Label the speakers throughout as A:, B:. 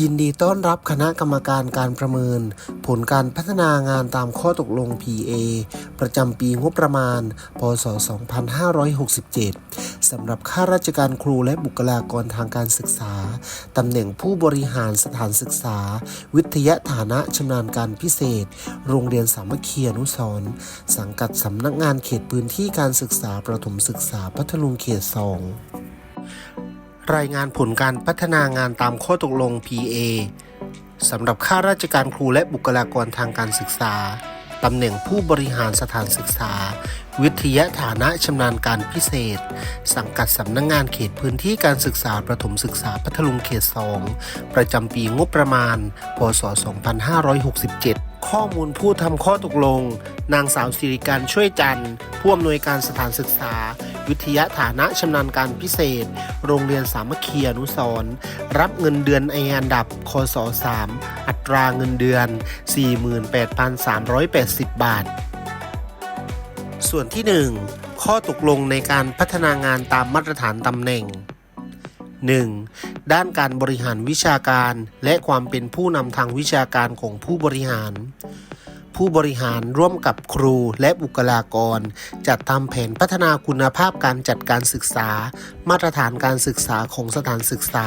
A: ยินดีต้อนรับคณะกรรมการการประเมิน ผลการพัฒนางานตามข้อตกลง PA ประจำปีงบประมาณ พศ 2567 สำหรับข้าราชการครูและบุคลากรทางการศึกษา ตำแหน่งผู้บริหารสถานศึกษา วิทยาฐานะชำนาญการพิเศษ โรงเรียนสามัคคีอนุสรณ์สังกัดสำนักงานเขตพื้นที่การศึกษาประถมศึกษาพัทลุงเขต 2 รายงานผลการพัฒนางานตามข้อตกลง PA สำหรับข้าราชการครูและบุคลากรทางการศึกษา ตำแหน่งผู้บริหารสถานศึกษา วิทยาฐานะชำนาญการพิเศษ สังกัดสำนักงงานเขตพื้นที่การศึกษาประถมศึกษาพัทลุงเขต 2 ประจำปีงบประมาณ พศ 2567 ข้อมูลผู้ทำข้อตกลง นางสาวสิริการช่วยจันทร์ผู้อำนวยการสถานศึกษา วิทยาฐานะชำนาญการพิเศษ โรงเรียนสามัคคีอนุสรรับเงินเดือนในอันดับคศ3อัตราเงินเดือน 48,380 บาท ส่วนที่ 1 ข้อตกลงในการพัฒนางานตามมาตรฐานตำแหน่ง 1. ด้านการบริหารวิชาการและความเป็นผู้นำทางวิชาการของผู้บริหาร ผู้บริหารร่วมกับครูและบุคลากร จัดทำแผนพัฒนาคุณภาพการจัดการศึกษา มาตรฐานการศึกษาของสถานศึกษา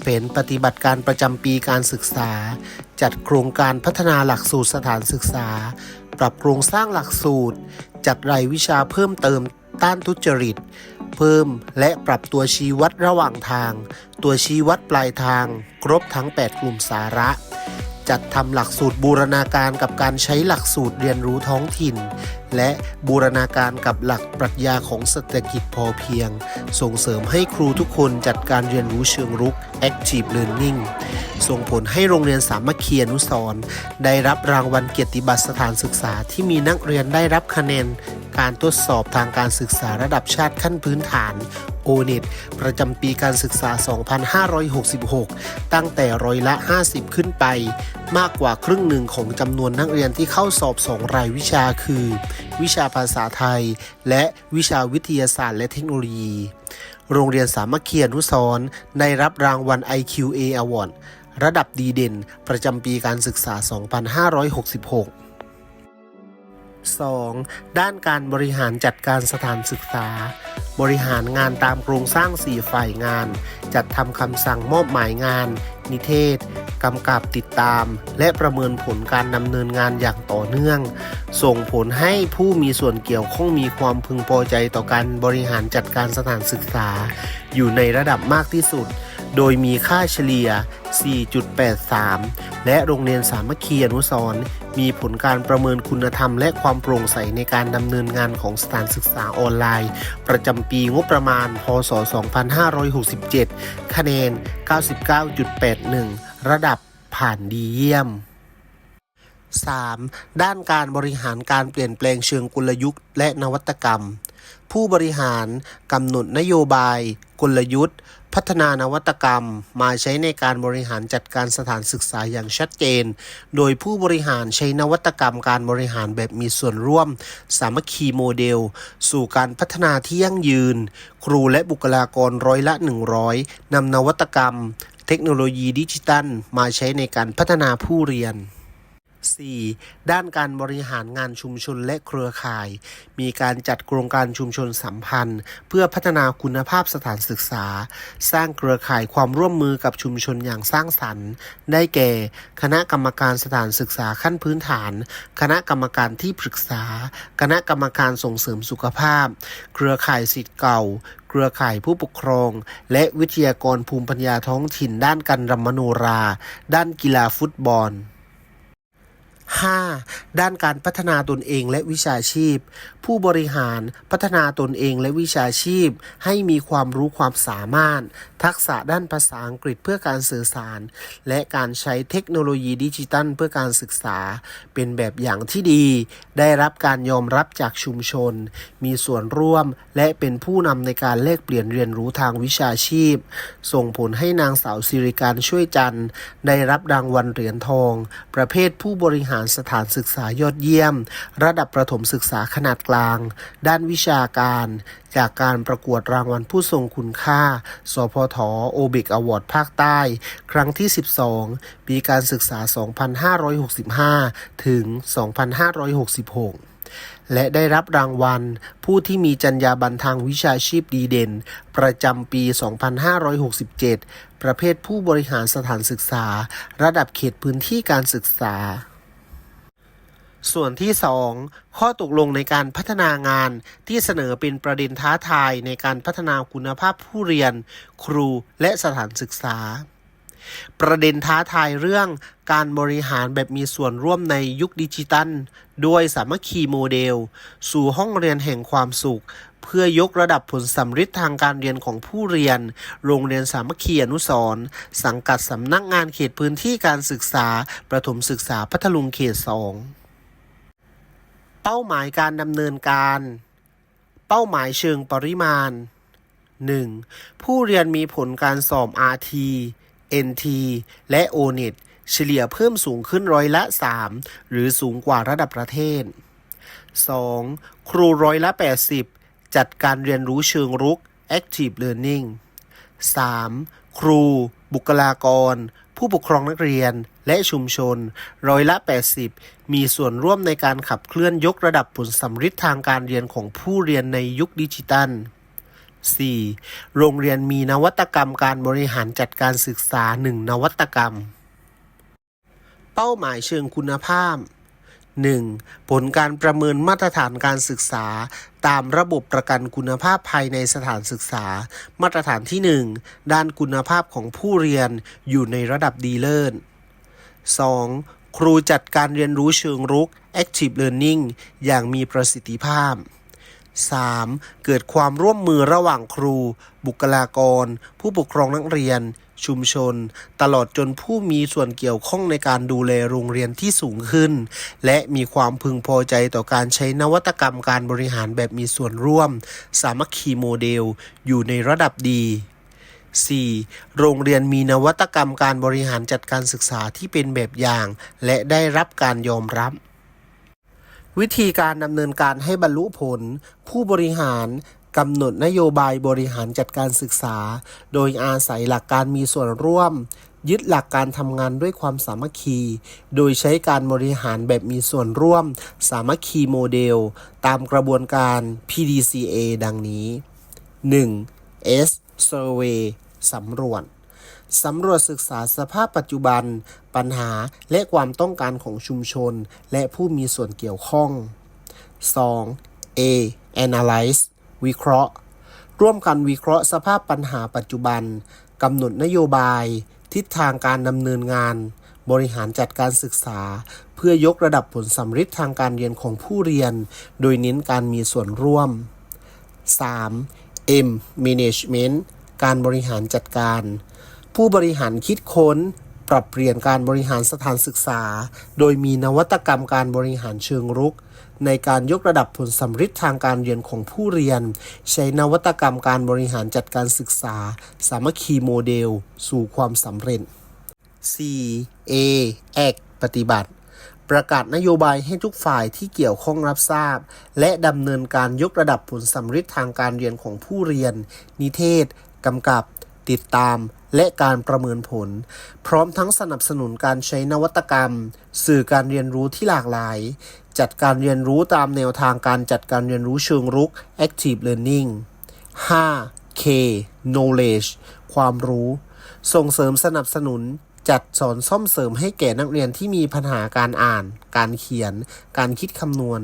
A: แผนปฏิบัติการประจำปีการศึกษา จัดโครงการพัฒนาหลักสูตรสถานศึกษา ปรับโครงสร้างหลักสูตร จัดรายวิชาเพิ่มเติมต้านทุจริต เพิ่ม และปรับตัวชี้วัดระหว่างทาง ตัวชี้วัดปลายทาง ครบทั้ง 8 กลุ่มสาระ จัดทำหลักสูตรบูรณาการกับการใช้หลักสูตรเรียนรู้ท้องถิ่น และบูรณาการกับหลักปรัชญาของเศรษฐกิจพอเพียง ส่งเสริมให้ครูทุกคนจัดการเรียนรู้เชิงรุก Active Learning ส่งผลให้โรงเรียนสามัคคีอนุสรณ์ได้รับรางวัลเกียรติบัตรสถานศึกษาที่มีนักเรียนได้รับคะแนน การทดสอบทางการศึกษาระดับชาติขั้นพื้นฐาน o n e t ประจำปีการศึกษา 2566 ตั้งแต่ร้อยละ 50 ขึ้นไป มากกว่าครึ่งหนึ่งของจำนวนนักเรียนที่เข้าสอบสองรายวิชาคือ วิชาภาษาไทย และวิชาวิทยาศาสตร์และเทคโนโลยี โรงเรียนสามัคคีอนุสรณ์ได้รับรางวัล IQA Award ระดับดีเด่นประจำปีการศึกษา 2566 2. ด้านการบริหารจัดการสถานศึกษา บริหารงานตามโครงสร้าง 4 ฝ่ายงาน จัดทำคำสั่งมอบหมายงาน นิเทศ กำกับติดตาม และประเมินผลการดำเนินงานอย่างต่อเนื่อง ส่งผลให้ผู้มีส่วนเกี่ยวข้องมีความพึงพอใจต่อการบริหารจัดการสถานศึกษา อยู่ในระดับมากที่สุด โดยมีค่าเฉลี่ย 4.83 และโรงเรียนสามัคคีอนุสรณ์ มีผลการประเมินคุณธรรมและความโปร่งใสในการดำเนินงานของสถานศึกษาออนไลน์ ประจำปีงบประมาณ พศ 2567 คะแนน 99.81 ระดับผ่านดีเยี่ยม 3. ด้านการบริหารการเปลี่ยนแปลงเชิงกลยุทธ์และนวัตกรรม ผู้บริหารกำหนดนโยบาย กลยุทธ์ พัฒนานวัตกรรม มาใช้ในการบริหารจัดการสถานศึกษาอย่างชัดเจน โดยผู้บริหารใช้นวัตกรรมการบริหารแบบมีส่วนร่วม สามัคคีโมเดล สู่การพัฒนาที่ยั่งยืน ครูและบุคลากรร้อยละ 100นำนวัตกรรม เทคโนโลยีดิจิตัล มาใช้ในการพัฒนาผู้เรียน 4. ด้านการบริหารงานชุมชนและเครือข่าย มีการจัดโครงการชุมชนสัมพันธ์ เพื่อพัฒนาคุณภาพสถานศึกษา สร้างเครือข่ายความร่วมมือกับชุมชนอย่างสร้างสรรค์ ได้แก่ คณะกรรมการสถานศึกษาขั้นพื้นฐาน คณะกรรมการที่ปรึกษา คณะกรรมการส่งเสริมสุขภาพ เครือข่ายสิทธิ์เก่า เครือข่ายผู้ปกครอง และวิทยากรภูมิปัญญาท้องถิ่นด้านการรำมโนรา ด้านกีฬาฟุตบอล 5. ด้านการพัฒนาตนเองและวิชาชีพ ผู้บริหารพัฒนาตนเองและวิชาชีพ ให้มีความรู้ความสามารถ ทักษะด้านภาษาอังกฤษเพื่อการสื่อสาร และการใช้เทคโนโลยีดิจิตัลเพื่อการศึกษา เป็นแบบอย่างที่ดี ได้รับการยอมรับจากชุมชน มีส่วนร่วมและเป็นผู้นำในการแลกเปลี่ยนเรียนรู้ทางวิชาชีพ ส่งผลให้นางสาวสิริการช่วยจันได้รับรางวัลเหรียญทอง ประเภทผู้บริหารารสถานศึกษายอดเยี่ยม ระดับประถมศึกษาขนาดกลางด้านวิชาการ จากการประกวดรางวัลผู้ทรงคุณค่า สพทโอเบกอวอร์ดภาคใต้ ครั้งที่ 12 ปีการศึกษา 2565 ถึง 2566และได้รับรางวัล ผู้ที่มีจรรยาบรรณทางวิชาชีพดีเด่น ประจำปี 2567 ประเภทผู้บริหารสถานศึกษา ระดับเขตพื้นที่การศึกษา ส่วนที่ 2 ข้อตกลงในการพัฒนางานที่เสนอเป็นประเด็นท้าทายในการพัฒนาคุณภาพผู้เรียน ครูและสถานศึกษา ประเด็นท้าทายเรื่องการบริหารแบบมีส่วนร่วมในยุคดิจิตัล ด้วยสามัคคีโมเดล สู่ห้องเรียนแห่งความสุข เพื่อยกระดับผลสำฤทธิ์ทางการเรียนของผู้เรียน โรงเรียนสามัคคีอนุสรณ์สังกัดสำนักงานเขตพื้นที่การศึกษา ประถมศึกษาพัทลุงเขต2 เป้าหมายการดำเนินการ เป้าหมายเชิงปริมาณ 1. ผู้เรียนมีผลการสอบ RT NT และ ONET เฉลี่ยเพิ่มสูงขึ้นร้อยละ 3 หรือสูงกว่าระดับประเทศ 2. ครูร้อยละ 80 จัดการเรียนรู้เชิงรุก Active Learning 3. ครู บุคลากร ผู้ปกครองนักเรียนและชุมชน ร้อยละ 80 มีส่วนร่วมในการขับเคลื่อนยกระดับผลสำฤทธิ์ทางการเรียนของผู้เรียนในยุคดิจิตัล 4. โรงเรียนมีนวัตกรรมการบริหารจัดการศึกษา 1 นวัตกรรม เป้าหมายเชิงคุณภาพ 1. ผลการประเมินมาตรฐานการศึกษา ตามระบบประกันคุณภาพภายในสถานศึกษา มาตรฐานที่ 1 ด้านคุณภาพของผู้เรียนอยู่ในระดับดีเลิศ 2. ครูจัดการเรียนรู้เชิงรุก Active Learning อย่างมีประสิทธิภาพ 3. เกิดความร่วมมือระหว่างครู บุคลากร ผู้ปกครองนักเรียน ชุมชน ตลอดจนผู้มีส่วนเกี่ยวข้องในการดูแลโรงเรียนที่สูงขึ้น และมีความพึงพอใจต่อการใช้นวัตกรรมการบริหารแบบมีส่วนร่วม สามัคคีโมเดล อยู่ในระดับดี 4. โรงเรียนมีนวัตกรรมการบริหารจัดการศึกษาที่เป็นแบบอย่าง และได้รับการยอมรับวิธีการดำเนินการให้บรรลุผล ผู้บริหาร กำหนดนโยบายบริหารจัดการศึกษา โดยอาศัยหลักการมีส่วนร่วม ยึดหลักการทำงานด้วยความสามัคคี โดยใช้การบริหารแบบมีส่วนร่วม สามัคคีโมเดล ตามกระบวนการ PDCA ดังนี้ 1. S Survey สำรวจสำรวจศึกษาสภาพปัจจุบัน ปัญหาและความต้องการของชุมชน และผู้มีส่วนเกี่ยวข้อง 2. A Analyze วิเคราะห์ ร่วมกันวิเคราะห์สภาพปัญหาปัจจุบันกำหนดนโยบาย ทิศทางการดำเนินงาน บริหารจัดการศึกษา เพื่อยกระดับผลสำฤทธิ์ทางการเรียนของผู้เรียน โดยเน้นการมีส่วนร่วม 3. M Management การบริหารจัดการ ผู้บริหารคิดค้น ปรับเปลี่ยนการบริหารสถานศึกษา โดยมีนวัตกรรมการบริหารเชิงรุก ในการยกระดับผลสำฤทธิ์ทางการเรียนของผู้เรียน ใช้นวัตกรรมการบริหารจัดการศึกษา สามัคคีโมเดล สู่ความสำเร็จ 4. A Act ปฏิบัติประกาศนโยบายให้ทุกฝ่ายที่เกี่ยวข้องรับทราบ และดำเนินการยกระดับผลสำฤทธิ์ทางการเรียนของผู้เรียน นิเทศ กำกับ ติดตาม และการประเมินผล พร้อมทั้งสนับสนุนการใช้นวัตกรรม สื่อการเรียนรู้ที่หลากหลาย จัดการเรียนรู้ตามแนวทางการจัดการเรียนรู้เชิงรุก Active Learning 5. K Knowledge ความรู้ ส่งเสริมสนับสนุนจัดสอนซ่อมเสริมให้แก่นักเรียนที่มีปัญหาการอ่าน การเขียน การคิดคำนวณ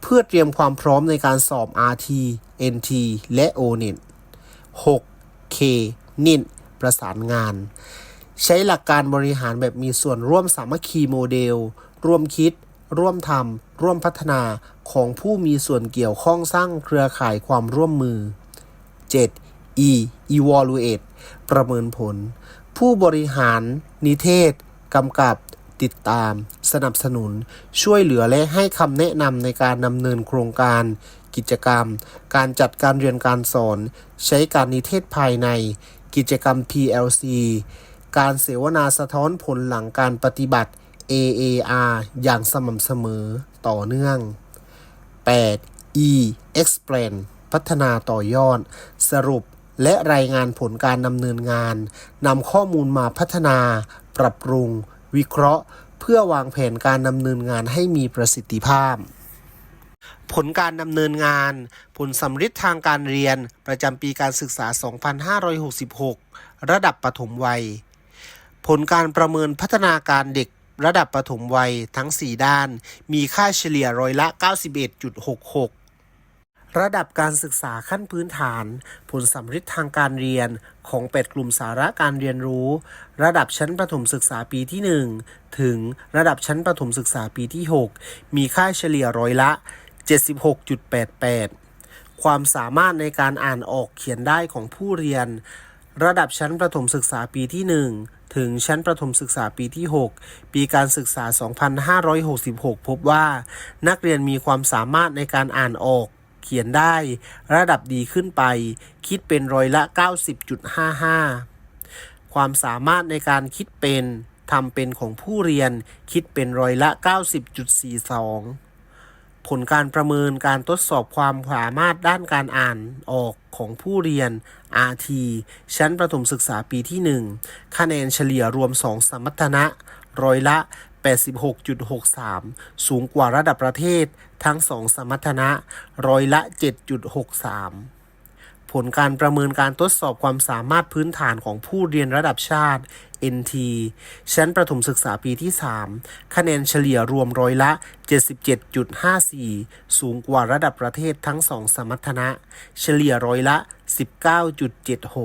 A: เพื่อเตรียมความพร้อมในการสอบ RT NT และ ONET 6K K NIT ประสานงาน ใช้หลักการบริหารแบบมีส่วนร่วมสามัคคีโมเดล ร่วมคิด ร่วมทำร่วมพัฒนาของผู้มีส่วนเกี่ยวข้องสร้างเครือข่ายความร่วมมือ 7. E evaluate ประเมินผล ผู้บริหาร นิเทศกำกับติดตาม สนับสนุน ช่วยเหลือและให้คำแนะนำในการดำเนินโครงการ กิจกรรม การจัดการเรียนการสอน ใช้การนิเทศภายใน กิจกรรม PLC การเสวนาสะท้อนผลหลังการปฏิบัติ AAR อย่างสม่ำเสมอต่อเนื่อง 8. E Explain พัฒนาต่อยอด สรุปและรายงานผลการดำเนินงานนำข้อมูลมาพัฒนา ปรับปรุง วิเคราะห์ เพื่อวางแผนการดำเนินงานให้มีประสิทธิภาพ ผลการดำเนินงาน ผลสำฤทธิ์ทางการเรียนประจำปีการศึกษา 2566 ระดับปฐมวัย ผลการประเมินพัฒนาการเด็กระดับปฐมวัยทั้ง 4 ด้าน มีค่าเฉลี่ยร้อยละ 91.66 ระดับการศึกษาขั้นพื้นฐาน ผลสำฤทธิ์ทางการเรียนของ 8 กลุ่มสาระการเรียนรู้ ระดับชั้นประถมศึกษาปีที่ 1 ถึงระดับชั้นประถมศึกษาปีที่ 6 มีค่าเฉลี่ยร้อยละ 76.88 ความสามารถในการอ่านออกเขียนได้ของผู้เรียน ระดับชั้นประถมศึกษาปีที่ 1 ถึงชั้นประถมศึกษาปีที่ 6 ปีการศึกษา 2566 พบว่า นักเรียนมีความสามารถในการอ่านออกเขียนได้ ระดับดีขึ้นไป คิดเป็นร้อยละ 90.55 ความสามารถในการคิดเป็นทำเป็นของผู้เรียนคิดเป็นร้อยละ 90.42 ผลการประเมินการทดสอบความสามารถด้านการอ่านออกของผู้เรียน RT ชั้นประถมศึกษาปีที่ 1 คะแนนเฉลี่ยรวม 2 สมรรถนะ ร้อยละ 86.63 สูงกว่าระดับประเทศทั้ง 2 สมรรถนะ ร้อยละ 7.63ผลการประเมินการทดสอบความสามารถพื้นฐานของผู้เรียนระดับชาติ NT ชั้นประถมศึกษาปีที่ 3 คะแนนเฉลี่ยรวมร้อยละ 77.54 สูงกว่าระดับประเทศทั้ง2สมรรถนะ เฉลี่ยร้อยละ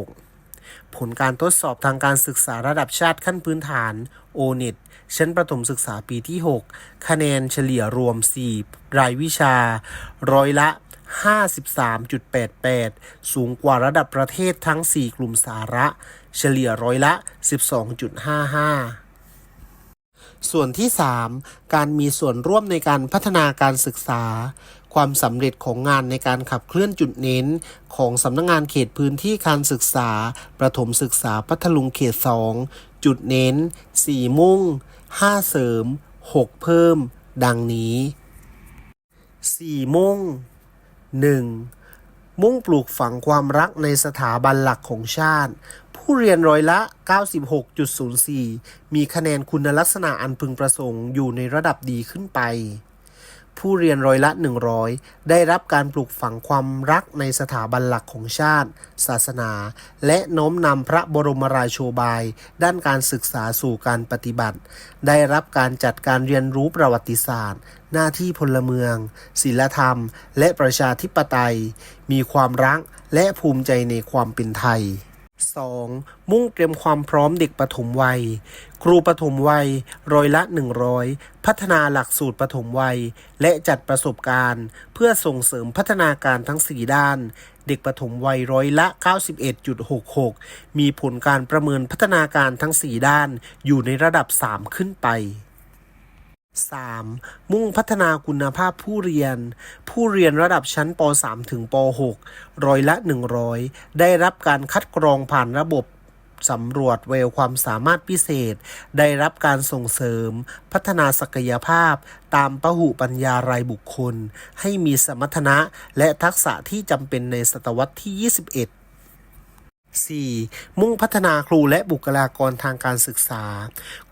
A: 19.76 ผลการทดสอบทางการศึกษาระดับชาติขั้นพื้นฐาน O-NET ชั้นประถมศึกษาปีที่ 6 คะแนนเฉลี่ยรวม 4 รายวิชา ร้อยละ 53.88 สูงกว่าระดับประเทศทั้ง 4 กลุ่มสาระ เฉลี่ยร้อยละ 12.55ส่วนที่ 3 การมีส่วนร่วมในการพัฒนาการศึกษา ความสำเร็จของงานในการขับเคลื่อนจุดเน้น ของสำนักงงานเขตพื้นที่การศึกษา ประถมศึกษาพัทลุงเขต 2 จุดเน้น 4 มุ่ง 5 เสริม 6 เพิ่ม ดังนี้ 4 มุ่ง 1. มุ่งปลูกฝังความรักในสถาบันหลักของชาติ ผู้เรียนร้อยละ 96.04 มีคะแนนคุณลักษณะอันพึงประสงค์อยู่ในระดับดีขึ้นไป ผู้เรียนร้อยละ 100 ได้รับการปลูกฝังความรักในสถาบันหลักของชาติ ศาสนา และโน้มนำพระบรมราโชบาย ด้านการศึกษาสู่การปฏิบัติ ได้รับการจัดการเรียนรู้ประวัติศาสตร์ หน้าที่พลเมือง ศิลธรรม และประชาธิปไตย มีความรักและภูมิใจในความเป็นไทย 2. มุ่งเตรียมความพร้อมเด็กปฐมวัย ครูปฐมวัยร้อยละ 100 พัฒนาหลักสูตรปฐมวัย และจัดประสบการณ์ เพื่อส่งเสริมพัฒนาการทั้ง 4 ด้าน เด็กปฐมวัยร้อยละ 91.66 มีผลการประเมินพัฒนาการทั้ง 4 ด้านอยู่ในระดับ 3 ขึ้นไป 3. มุ่งพัฒนาคุณภาพผู้เรียน ผู้เรียนระดับชั้นป .3 ถึงป .6 ร้อยละ 100 ได้รับการคัดกรองผ่านระบบสำรวจเวลความสามารถพิเศษ ได้รับการส่งเสริม พัฒนาศักยภาพ ตามปหุปัญญารายบุคคล ให้มีสมรรถนะและทักษะที่จำเป็นในศตวรรษที่ 21 4. มุ่งพัฒนาครูและบุคลากรทางการศึกษา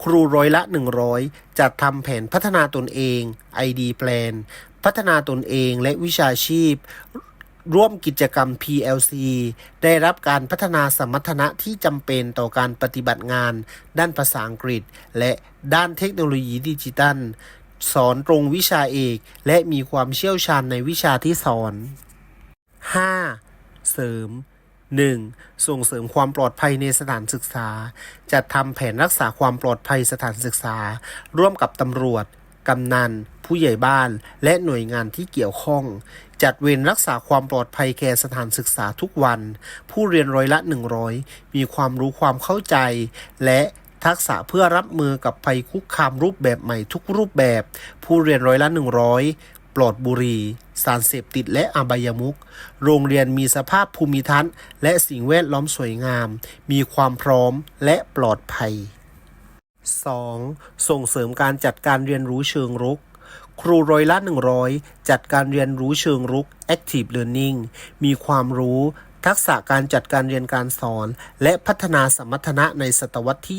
A: ครูร้อยละ 100 จัดทำแผนพัฒนาตนเอง ID Plan พัฒนาตนเองและวิชาชีพ ร่วมกิจกรรม PLC ได้รับการพัฒนาสมรรถนะที่จำเป็นต่อการปฏิบัติงาน ด้านภาษาอังกฤษ และด้านเทคโนโลยีดิจิตัล สอนตรงวิชาเอก และมีความเชี่ยวชาญในวิชาที่สอน 5. เสริม 1. ส่งเสริมความปลอดภัยในสถานศึกษา จัดทำแผนรักษาความปลอดภัยสถานศึกษา ร่วมกับตำรวจ กำนัน ผู้ใหญ่บ้าน และหน่วยงานที่เกี่ยวข้อง จัดเวรรักษาความปลอดภัยแก่สถานศึกษาทุกวัน ผู้เรียนร้อยละ 100 มีความรู้ความเข้าใจ และทักษะเพื่อรับมือกับภัยคุกคามรูปแบบใหม่ทุกรูปแบบ ผู้เรียนร้อยละ 100 ปลอดบุหรี่สารเสพติดและอบายมุก โรงเรียนมีสภาพภูมิทัศน์ และสิ่งแวดล้อมสวยงาม มีความพร้อมและปลอดภัย 2. ส่งเสริมการจัดการเรียนรู้เชิงรุก ครูร้อยละ100 จัดการเรียนรู้เชิงรุก Active Learning มีความรู้ ทักษะการจัดการเรียนการสอน และพัฒนาสมรรถนะในศตวรรษที่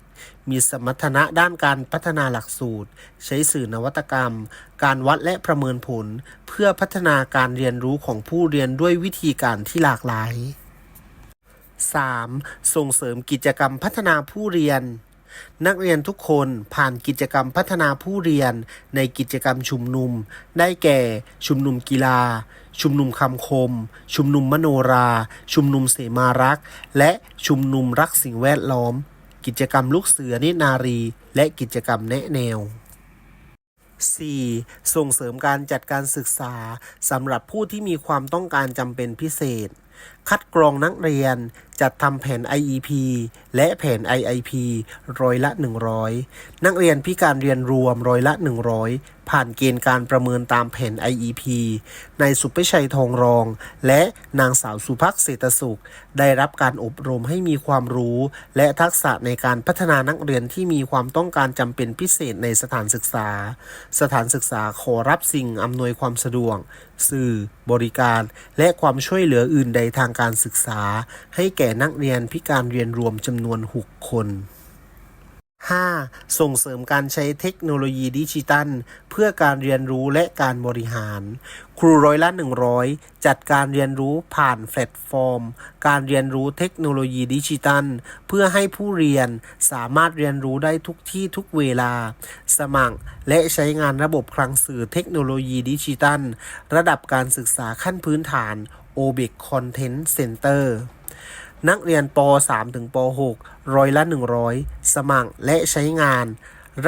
A: 21 มีสมรรถนะด้านการพัฒนาหลักสูตร ใช้สื่อนวัตกรรม การวัดและประเมินผล เพื่อพัฒนาการเรียนรู้ของผู้เรียนด้วยวิธีการที่หลากหลาย 3. ส่งเสริมกิจกรรมพัฒนาผู้เรียน นักเรียนทุกคนผ่านกิจกรรมพัฒนาผู้เรียนในกิจกรรมชุมนุม ได้แก่ ชุมนุมกีฬา ชุมนุมคำคม ชุมนุมมโนรา ชุมนุมเสมารักษ์ และชุมนุมรักสิ่งแวดล้อม กิจกรรมลูกเสือนินารี และกิจกรรมแนะแนว 4. ส่งเสริมการจัดการศึกษาสำหรับผู้ที่มีความต้องการจำเป็นพิเศษ คัดกรองนักเรียน จัดทำแผน IEP และแผน IIP ร้อยละ 100 นักเรียนพิการเรียนรวมร้อยละ 100 ผ่านเกณฑ์การประเมินตามแผน IEP นายสุประชัยทองรอง และนางสาวสุภักเศรษฐสุข ได้รับการอบรมให้มีความรู้ และทักษะในการพัฒนานักเรียนที่มีความต้องการจำเป็นพิเศษในสถานศึกษา สถานศึกษาขอรับสิ่งอำนวยความสะดวก สื่อ บริการ และความช่วยเหลืออื่นใดทางการศึกษา ให้แก่ก่นักเรียนพิการเรียนรวมจำนวน 6 คน 5. ส่งเสริมการใช้เทคโนโลยีดิจิตัล เพื่อการเรียนรู้และการบริหาร ครูร้อยละ 100 จัดการเรียนรู้ผ่านแพลตฟอร์ม การเรียนรู้เทคโนโลยีดิจิตัล เพื่อให้ผู้เรียนสามารถเรียนรู้ได้ทุกที่ทุกเวลา สมัครและใช้งานระบบคลังสื่อเทคโนโลยีดิจิตัล ระดับการศึกษาขั้นพื้นฐาน OBIC Content Center นักเรียนป .3 ถึงป .6 ร้อยละ 100 สมัครและใช้งาน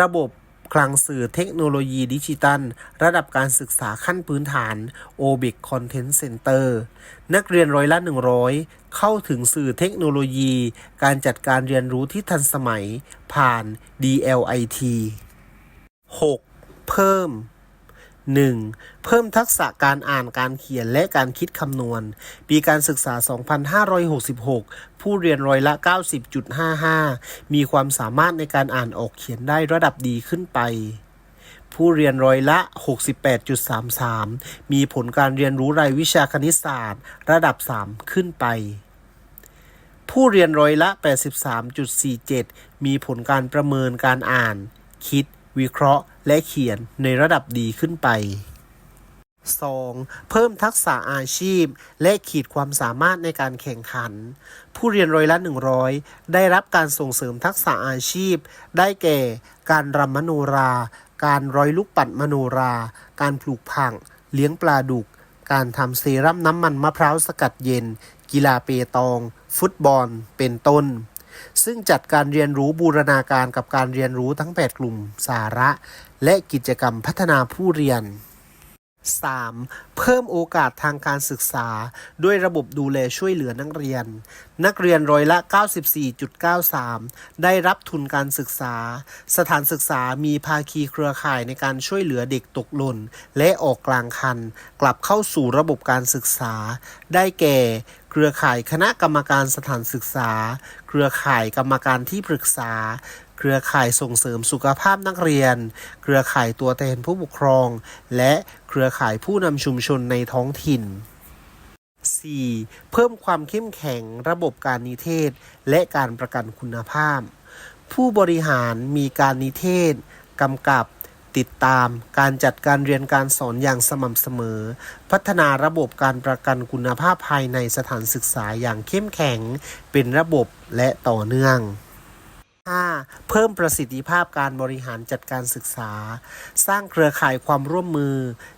A: ระบบคลังสื่อเทคโนโลยีดิจิตัล ระดับการศึกษาขั้นพื้นฐาน OBIC Content Center นักเรียนร้อยละ 100 เข้าถึงสื่อเทคโนโลยี การจัดการเรียนรู้ที่ทันสมัยผ่าน DLIT 6. เพิ่ม 1. เพิ่มทักษะการอ่านการเขียนและการคิดคำนวณ ปีการศึกษา 2566 ผู้เรียนร้อยละ 90.55 มีความสามารถในการอ่านออกเขียนได้ระดับดีขึ้นไป ผู้เรียนร้อยละ 68.33 มีผลการเรียนรู้รายวิชาคณิตศาสตร์ ระดับ 3 ขึ้นไปผู้เรียนร้อยละ 83.47 มีผลการประเมินการอ่าน คิด วิเคราะห์ และเขียนในระดับดีขึ้นไป 2. เพิ่มทักษะอาชีพ และขีดความสามารถในการแข่งขัน ผู้เรียนร้อยละ100 ได้รับการส่งเสริมทักษะอาชีพ ได้แก่ การรำมโนรา การร้อยลูกปัดมโนรา การปลูกผักเลี้ยงปลาดุก การทำเซรั่มน้ำมันมะพร้าวสกัดเย็น กีฬาเปตอง ฟุตบอล เป็นต้นซึ่งจัดการเรียนรู้บูรณาการกับการเรียนรู้ทั้ง 8 กลุ่มสาระ และกิจกรรมพัฒนาผู้เรียน 3. เพิ่มโอกาสทางการศึกษา ด้วยระบบดูแลช่วยเหลือนักเรียน นักเรียนร้อยละ 94.93 ได้รับทุนการศึกษา สถานศึกษามีภาคีเครือข่ายในการช่วยเหลือเด็กตกหล่น และออกกลางคัน กลับเข้าสู่ระบบการศึกษา ได้แก่ เครือข่ายคณะกรรมการสถานศึกษา เครือข่ายกรรมการที่ปรึกษา เครือข่ายส่งเสริมสุขภาพนักเรียน เครือข่ายตัวแทนผู้ปกครอง และเครือข่ายผู้นำชุมชนในท้องถิ่น 4. เพิ่มความเข้มแข็งระบบการนิเทศ และการประกันคุณภาพ ผู้บริหารมีการนิเทศกำกับติดตามการจัดการเรียนการสอนอย่างสม่ำเสมอ พัฒนาระบบการประกันคุณภาพภายในสถานศึกษาอย่างเข้มแข็ง เป็นระบบและต่อเนื่อง 5. เพิ่มประสิทธิภาพการบริหารจัดการศึกษา สร้างเครือข่ายความร่วมมือ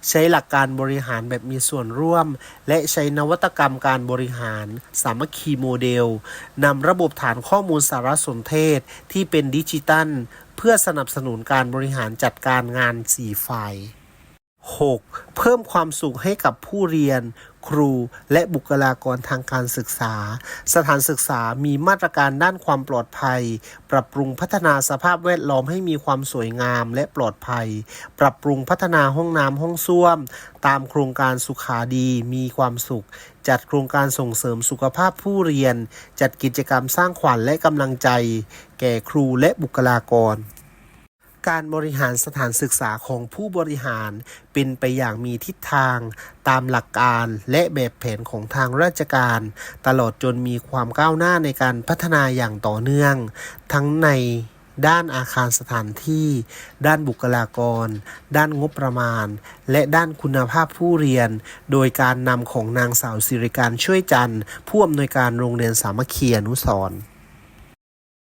A: ใช้หลักการบริหารแบบมีส่วนร่วม และใช้นวัตกรรมการบริหาร สามัคคีโมเดลนำระบบฐานข้อมูลสารสนเทศที่เป็นดิจิตัล เพื่อสนับสนุนการบริหารจัดการงาน4ฝ่าย 6. เพิ่มความสุขให้กับผู้เรียน ครู และบุคลากรทางการศึกษา สถานศึกษามีมาตรการด้านความปลอดภัย ปรับปรุงพัฒนาสภาพแวดล้อมให้มีความสวยงามและปลอดภัย ปรับปรุงพัฒนาห้องน้ำห้องส้วม ตามโครงการสุขาดีมีความสุข จัดโครงการส่งเสริมสุขภาพผู้เรียน จัดกิจกรรมสร้างขวัญและกำลังใจ แก่ครูและบุคลากร การบริหารสถานศึกษาของผู้บริหารเป็นไปอย่างมีทิศทาง ตามหลักการและแบบแผนของทางราชการ ตลอดจนมีความก้าวหน้าในการพัฒนาอย่างต่อเนื่อง ทั้งในด้านอาคารสถานที่ ด้านบุคลากร ด้านงบประมาณ และด้านคุณภาพผู้เรียน โดยการนำของนางสาวสิริการช่วยจันทร์ผู้อำนวยการโรงเรียนสามัคคีอนุสรณ์